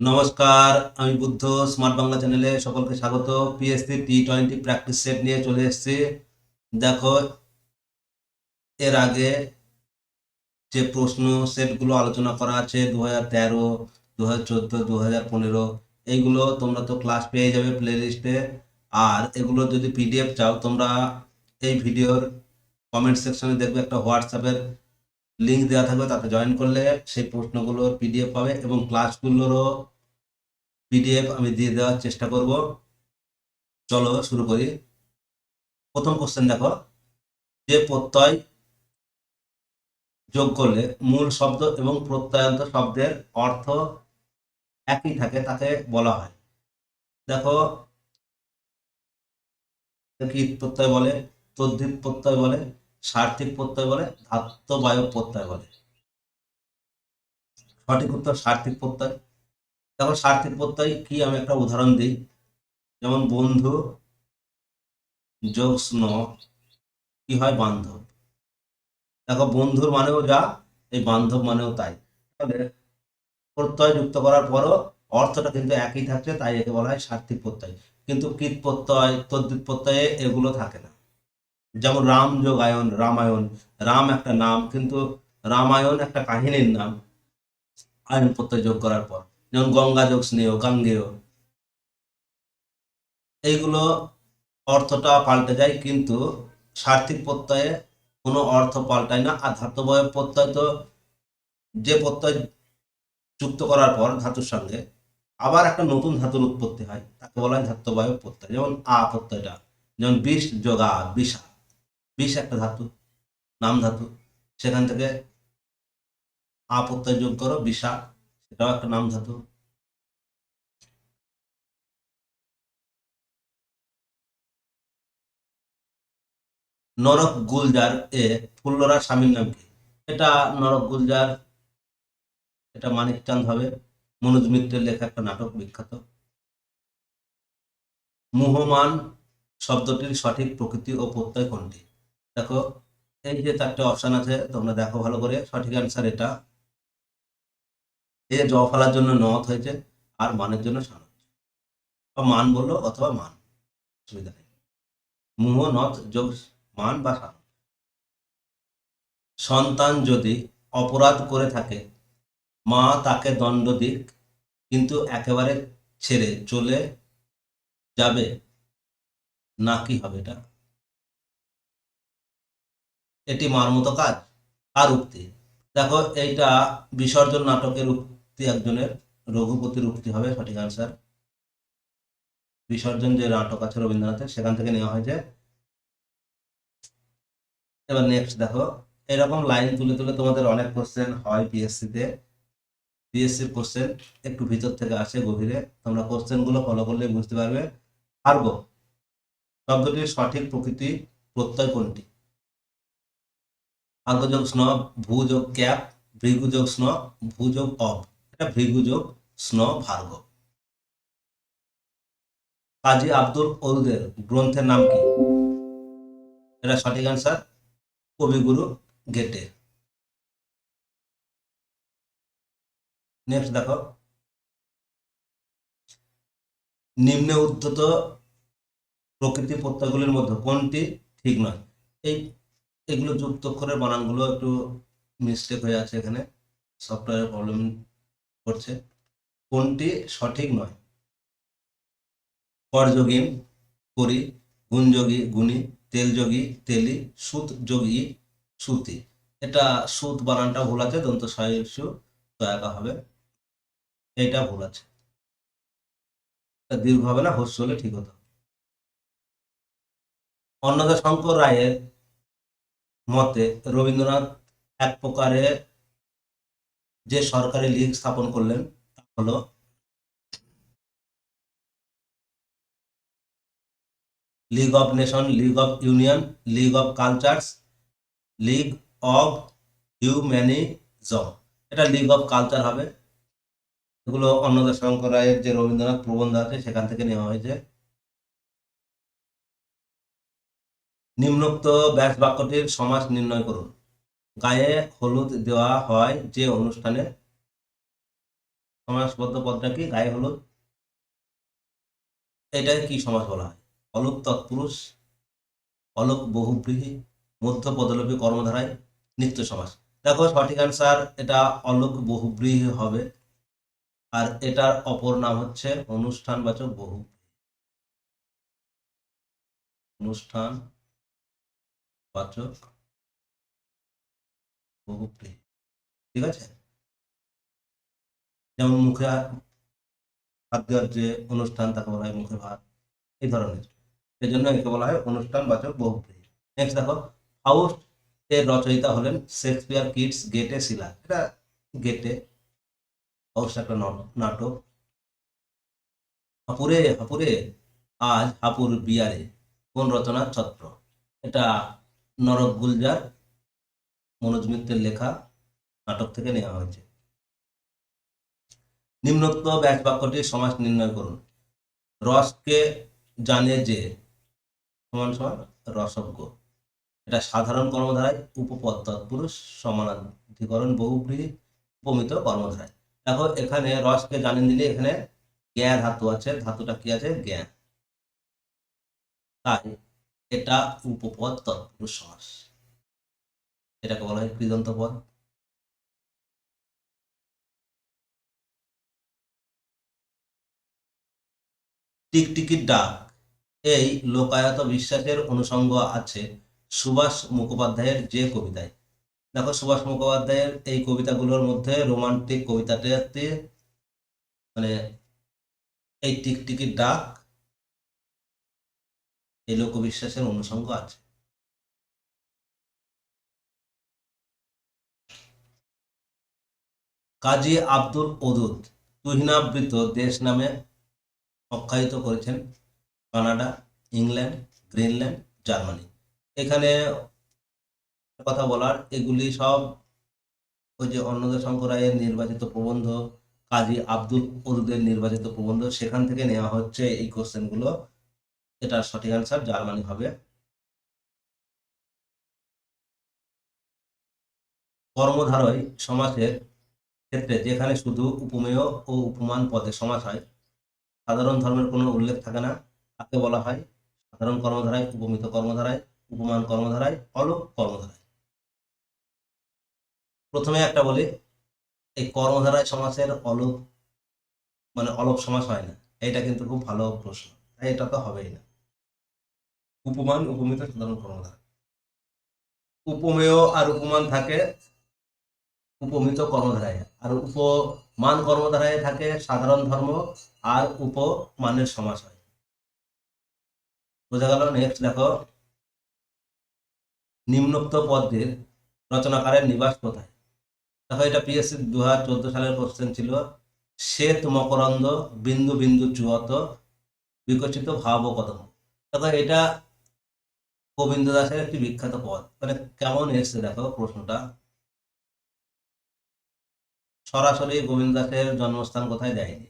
নমস্কার, আমি বুদ্ধ স্মার্ট বাংলা চ্যানেলে সকলকে স্বাগত। PSC T twenty practice set নিয়ে চলে এসেছি। দেখো, এর আগে যে প্রশ্ন সেটগুলো আলোচনা করা আছে দু হাজার তেরো দু হাজার চোদ্দ দু হাজার পনেরো, এইগুলো তোমরা তো ক্লাস পেয়ে যাবে প্লে লিস্টে আর এগুলো যদি পিডিএফ চাও, তোমরা এই ভিডিওর কমেন্ট সেকশনে দেখবে একটা হোয়াটসঅ্যাপের লিঙ্ক দেওয়া থাকবে তাতে জয়েন করলে সেই প্রশ্নগুলোর পিডিএফ পাবে এবং ক্লাসগুলোরও পিডিএফ আমি দিয়ে দেওয়ার চেষ্টা করব। চলো শুরু করি। প্রথম কোশ্চেন দেখো। যে প্রত্যয় যোগ করলে মূল শব্দ এবং প্রত্যয়ান্ত শব্দের অর্থ একই থাকে, তাকে বলা হয়। দেখো, কি প্রত্যয় বলে? তদ্ধিত প্রত্যয় বলে। সার্থিক প্রত্যয় বলে ধাত্মবায়ক প্রত্যয় বলে। সঠিক উত্তর সার্থিক প্রত্যয়। দেখো, সার্থিক প্রত্যয় কি? আমি একটা উদাহরণ দিই। যেমন বন্ধু যোগ স্ন, কি হয়? বান্ধব। দেখো, বন্ধুর মানেও যা, এই বান্ধব মানেও তাই। তাহলে প্রত্যয় যুক্ত করার পরও অর্থটা কিন্তু একই থাকছে, তাই একে বলা হয় সার্থিক প্রত্যয়। কিন্তু কীট প্রত্যয় তদ্দিত প্রত্যয়ে এগুলো থাকে না। যেমন রাম যোগায়ন, রামায়ণ, রাম একটা নাম, কিন্তু রামায়ণ একটা কাহিনীর নাম আয়ন প্রত্যয় যোগ করার পর। যেমন গঙ্গা যোগ স্নেহ গাঙ্গেয় এইগুলো অর্থটা পাল্টে যায়, কিন্তু সার্থিক প্রত্যয়ে কোনো অর্থ পাল্টায় না। আর ধাতবয় প্রত্যয় তো যে প্রত্যয় যুক্ত করার পর ধাতুর সঙ্গে আবার একটা নতুন ধাতুর উৎপত্তি হয়, তাকে বলা হয় ধাত্ববায়ু প্রত্যয়। যেমন আ প্রত্যয়টা, যেমন বিষ যোগা, বিষা। বিষ একটা ধাতু, নাম ধাতু। সেখান থেকে আ প্রত্যয় যোগ করো বিষা সেটাও একটা নাম ধাতু। নরক গুলজার এ ফুল্লরা স্বামীর নাম কি? এটা নরক গুলজার, এটা মানিকচাঁদ হবে। মনোজ মিত্রের লেখা একটা নাটক বিখ্যাত। মুহমান শব্দটির সঠিক প্রকৃতি ও প্রত্যয় কোনটি? দেখো, এই যে চারটে অপশন আছে, তোমরা দেখো ভালো করে। সঠিক অ্যান্সার এটা। যে জ ফেলার জন্য নথ হয়েছে, আর মানের জন্য সান বা মান বলল, অথবা মান। অসুবিধা নেই। মুহ নথ যোগ, মান বা সান সন্তান যদি অপরাধ করে থাকে, মা তাকে দণ্ড দিক, কিন্তু একেবারে ছেড়ে চলে যাবে, না কি হবে এটা? এটি মার মতো কাজ আর উক্তি। দেখো, এইটা বিসর্জন নাটকের উক্তি একজনের, রঘুপতির উক্তি হবে, সঠিক আনসার বিসর্জন যে নাটক আছে রবীন্দ্রনাথের, সেখান থেকে নেওয়া হয়েছে এবার নেক্সট দেখো, এরকম লাইন তুলে তুলে তোমাদের অনেক কোশ্চেন হয় পিএসসি তে পিএসসির কোশ্চেন একটু ভিতর থেকে আসে গভীরে, তোমরা কোশ্চেনগুলো ফলো করলে বুঝতে পারবে। পারব। শব্দটির সঠিক প্রকৃতি প্রত্যয় কোনটি? আর্গযোগ স্ন ভূযোগ ক্যাপ ভৃগুযোগ স্ন ভূযোগ অব। এটা ভৃগুযোগ স্ন ভার্গ। কাজী আব্দুল ওরুদের গ্রন্থের নাম কি? এটা সঠিক অ্যান্সার কবিগুরু গেটে। নেক্সট দেখো। নিম্নে উদ্ধত প্রকৃতি প্রত্যয়গুলির মধ্যে কোনটি ঠিক নয়? এই এগুলো যুক্ত করে বানানগুলো একটু মিস্টেক হয়ে আছে এখানে। সফটওয়্যার প্রবলেম করছে। কোনটি সঠিক নয়? করযোগীন করি, গুণযোগী, গুণী, তেলযোগী, তেলি সুত যোগী সুতি। এটা সুত বানানটা ভুল আছে দন্ত তো একা হবে। এটা ভুল আছে। দীর্ঘ হবে না হস্য হলে ঠিক হতো। অন্নদা শঙ্কর রায়ের মতে রবীন্দ্রনাথ এক প্রকারে যে সরকারি লীগ স্থাপন করলেন, তা হলো league of nation, league of union, league of cultures, league of humanism. এটা লিগ অফ কালচার হবে। এগুলো অন্নদা শঙ্কর রায়ের যে রবীন্দ্রনাথ প্রবন্ধ আছে, সেখান থেকে নেওয়া হয়েছে। নিম্নোক্ত ব্যাস বাক্যটির সমাস নির্ণয় করুন। গায়ে হলুদ দেওয়া হয় যে অনুষ্ঠানে। সমাসবদ্ধ পদটা কি? গায়ে হলুদ। এটাকে কি সমাস বলা হয়? অলোক তৎপুরুষ, অলোক বহুব্রীহি, মধ্য পদলোপী কর্মধারায় নিত্য সমাস। দেখো, সঠিক অ্যান্সার এটা অলোক বহুব্রীহী হবে। আর এটার অপর নাম হচ্ছে অনুষ্ঠানবাচক বহু অনুষ্ঠান বাচক ঠিক আছে। যেমন মুখে হাত দেওয়ার যে অনুষ্ঠান তাকে বলা হয় মুখে ভাত, এই ধরনের। এই জন্য একে বলা হয় অনুষ্ঠান বাচক নেক্সট দেখো এর রচয়িতা হলেন শেক্সপিয়ার কিডস গেটে শিলা। এটা গেটে অবশ্য একটা নাটক। হাপুরে হাপুরে, আজ হাপুর বিয়ারে কোন রচনার ছত্র? এটা নরক গুলজার, মনোজ মিত্রের লেখা নাটক থেকে নেওয়া হয়েছে। নিম্নোক্ত ব্যাস বাক্যটির সমাস নির্ণয় করুন। রসকে জানে যে, সমান সমান রসজ্ঞ। এটা সাধারণ কর্মধারায় উপপদ, তৎপুরুষ, সমানাধিকরণ বহুব্রীহি উপমিত কর্মধারায়। দেখো, এখানে রসকে জানেন দিলে এখানে জ্ঞা ধাতু আছে। ধাতুটা কি আছে? জ্ঞান। তাই এটা উপপদ তৎপুরুষ সমাস এটাকে বলা হয় কৃদন্ত পদ টিকটিকির ডাক। এই লোকায়ত বিশ্বাসের অনুষঙ্গ আছে সুভাষ মুখোপাধ্যায়ের যে কবিতায়। দেখো সুভাষ মুখোপাধ্যায়ের এই কবিতাগুলোর মধ্যে রোমান্টিক কবিতাটাতে মানে এই টিকটিকির ডাক এই লোকবিশ্বাসের অনুষঙ্গ আছে। কাজী আব্দুল ওদুদ তুহিনাবৃত দেশ নামে আখ্যায়িত করেছেন কানাডা, ইংল্যান্ড, গ্রিনল্যান্ড, জার্মানি। এখানে কথা বলার, এগুলি সব ওই যে অন্নদা শঙ্কর রায়ের নির্বাচিত প্রবন্ধ, কাজী আব্দুল ওদুদের নির্বাচিত প্রবন্ধ, সেখান থেকে নেওয়া হচ্ছে এই কোশ্চেনগুলো এটার সঠিক অ্যান্সার জার্মানি হবে। কর্মধারয় সমাসের ক্ষেত্রে যেখানে শুধু উপমেয় ও উপমান পদে সমাস হয়, সাধারণ ধর্মের কোনো উল্লেখ থাকে না। তাকে বলা হয় সাধারণ কর্মধারায়, উপমিত কর্মধারায়, উপমান কর্মধারায় অলোক কর্মধারায়। প্রথমে একটা বলি, এই কর্মধারায় সমাসের অলোক মানে অলোক সমাস হয় না। এটা কিন্তু খুব ভালো প্রশ্ন, তাই এটা তো হবেই না। উপমান উপমিত সাধারণ কর্মধারা উপমেয় আর উপমান থাকে, উপমিত কর্মধারায়। আর উপমান কর্মধারায় থাকে সাধারণ ধর্ম, আর উপমানের সমাস হয়। বোঝা গেল? নেক্সট দেখো। নিম্নোক্ত পদের রচনাকারের নিবাস কোথায়? দেখো, এটা পিএসসি দু চোদ্দ সালের কোশ্চেন ছিল। শ্বেত মকরন্দ বিন্দু বিন্দু চুয়ত বিকশিত ভাব কদম। দেখো, এটা গোবিন্দ দাসের একটি বিখ্যাত পদ। মানে কেমন এসছে দেখো প্রশ্নটা? সরাসরি গোবিন্দ দাসের জন্মস্থান কোথায় দেয়নি?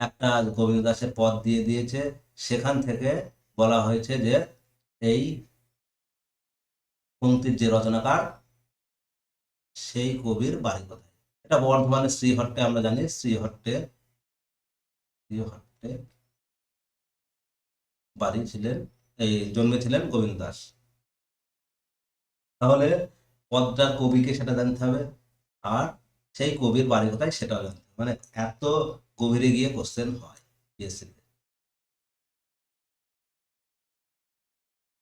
একটা গোবিন্দ দাসের পদ দিয়ে দিয়েছে। সেখান থেকে বলা হয়েছে যে এই পঙ্ক্তির যে রচনাকার, সেই কবির বাড়ি কোথায়? এটা বর্ধমানের শ্রীহট্টে, আমরা জানি শ্রীহট্টে শ্রীহট্টে বাড়ি ছিলেন এই জন্মেছিলেন গোবিন্দ দাস। তাহলে পদটার কবিকে সেটা জানতে হবে, আর সেই কবির বাড়ি কোথায় সেটাও জানতে হবে। মানে এত গভীরে গিয়ে কোশ্চেন হয়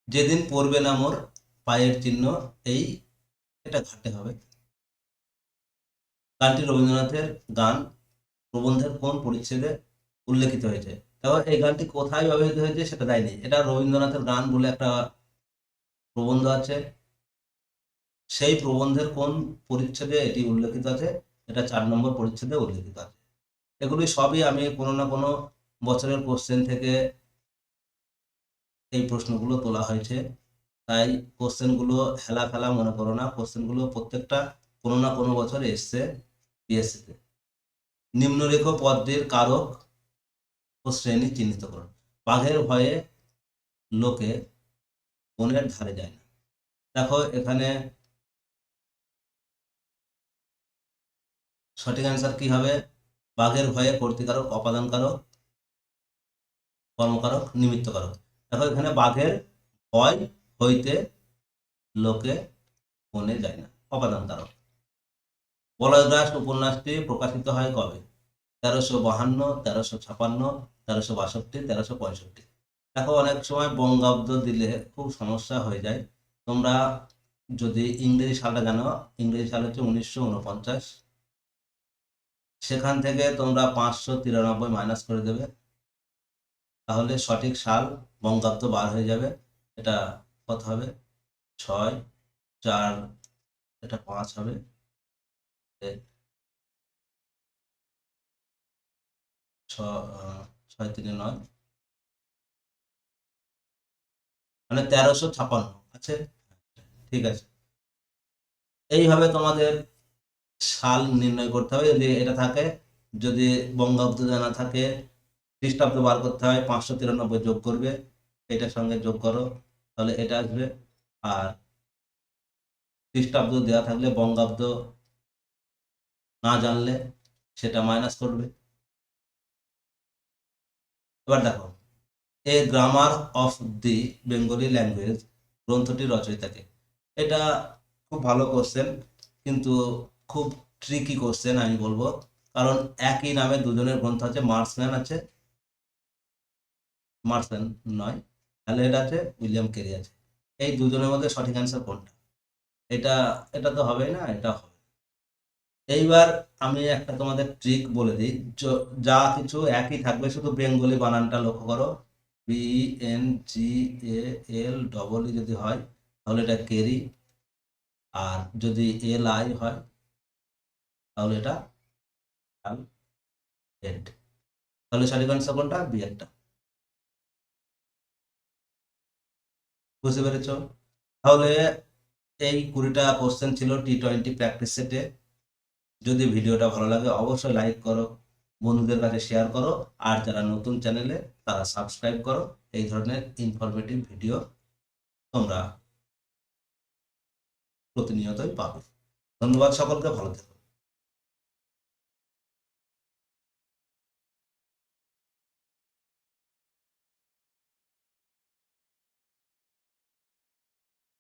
যেদিন পড়বে না মোর পায়ের চিহ্ন, এই এটা ঘাটতে হবে। গানটি রবীন্দ্রনাথের গান প্রবন্ধের কোন পরিচ্ছেদে উল্লেখিত হয়েছে? দেখো এই গানটি কোথায় ব্যবহৃত হয়েছে সেটা দেয়নি। এটা রবীন্দ্রনাথের গান বলে একটা প্রবন্ধ আছে। সেই প্রবন্ধের কোন পরিচ্ছেদে এটি উল্লেখিত আছে? এটা চার নম্বর পরিচ্ছেদে উল্লেখিত আছে। এগুলি সবই আমি কোনো না কোনো বছরের কোশ্চেন থেকে এই প্রশ্নগুলো তোলা হয়েছে। তাই কোশ্চেনগুলো হেলা ফেলা মনে করো না। কোশ্চেনগুলো প্রত্যেকটা কোনো না কোনো বছরে এসছে। পিএসসিতে নিম্নরেখ পদটির কারক শ্রেণি চিহ্নিত করুন বাঘের ভয়ে লোকে বনের ধারে যায় না। দেখো এখানে সঠিক অ্যান্সার কি হবে? বাঘের ভয়ে কর্তিকারক অপাদানকারক, কর্মকারক, নিমিত্তকারক। দেখো এখানে বাঘের ভয় হইতে লোকে মনে যায় না, অপাদানকারক। কারক বলয়গ্রাস উপন্যাসটি প্রকাশিত হয় কবে? তেরোশো বাহান্ন, তেরোশো ছাপান্ন, তেরোশো বাষট্টি, তেরোশো পঁয়ষট্টি। দেখো, অনেক সময় বঙ্গাব্দ দিলে খুব সমস্যা হয়ে যায়। তোমরা যদি ইংরেজি সালটা জানো, ইংরেজি সাল হচ্ছে উনিশশো উনপঞ্চাশ। সেখান থেকে তোমরা পাঁচশো তিরানব্বই মাইনাস করে দেবে। তাহলে সঠিক সাল বঙ্গাব্দ বার হয়ে যাবে। এটা কত হবে? ছয়, চার, এটা পাঁচ হবে। ছয় তিনে নয়। মানে তেরোশো ছাপান্ন, আছে? ঠিক আছে। এইভাবে তোমাদের সাল নির্ণয় করতে হবে। যদি এটা থাকে, যদি বঙ্গাব্দ জানা থাকে খ্রিস্টাব্দ বার করতে হয়, পাঁচশো তিরানব্বই যোগ করবে, এটার সঙ্গে যোগ করো, তাহলে এটা আসবে। আর খ্রিস্টাব্দ দেওয়া থাকলে বঙ্গাব্দ না জানলে সেটা মাইনাস করবে। এবার দেখো, a grammar of the Bengali language গ্রন্থটি রচয়িতাকে। এটা খুব ভালো কোশ্চেন কিন্তু খুব ট্রিকি কোশ্চেন আমি বলব, কারণ একই নামে দুজনের গ্রন্থ আছে মার্সম্যান আছে মার্সম্যান নয় এটা আছে উইলিয়াম কেরি আছে। এই দুজনের মধ্যে সঠিক অ্যান্সার কোনটা? এটা এটা তো হবেই না, এটা হবে এইবার আমি একটা তোমাদের ট্রিক বলে দিই। যা কিছু একই থাকবে, শুধু বেঙ্গলি বানানটা লক্ষ্য করো। B N G A L double যদি হয়, তাহলে এটা কেরি আর যদি এল আই হয়, তাহলে এটা হেড তাহলে সঠিক অ্যান্সার কোনটা বি একটা। বুঝতে পেরেছ? তাহলে এই কুড়িটা কোশ্চেন ছিল টি টোয়েন্টি প্র্যাকটিস সেটে যদি ভিডিওটা ভালো লাগে, অবশ্যই লাইক করো, বন্ধুদের কাছে শেয়ার করো, আর যারা নতুন চ্যানেলে তারা সাবস্ক্রাইব করো। এই ধরনের ইনফরমেটিভ ভিডিও তোমরা প্রতিনিয়তই পাবে। ধন্যবাদ সকলকে, ভালো থেকো।